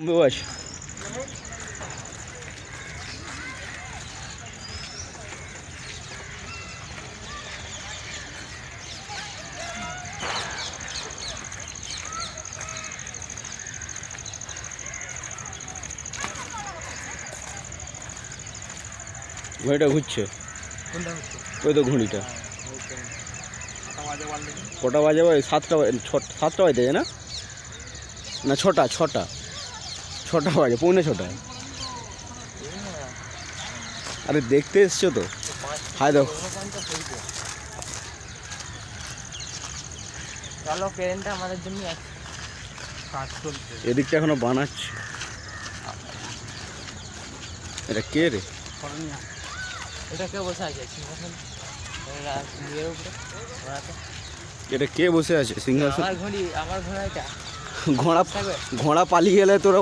বস ঘড়িটা ঘুরছে? ওই তো ঘড়িটা। কটা বাজে বল দেখি কটা বাজে সাতটা ছ- সাতটা বাজে না? না ছটা ছটা। ছটা বাজে পৌনে ছটা। আরে দেখতে এসছো তো? হাই দেখো। চলো আমাদের জন্য এদিকটা এখনও বানাচ্ছে। এটা কে রে? এটা কেউ বসে আছে? এটা কে বসে আছে? সিংহাসন? আমার ঘোড়া ঘোড়া পালিয়ে গেলে তোরা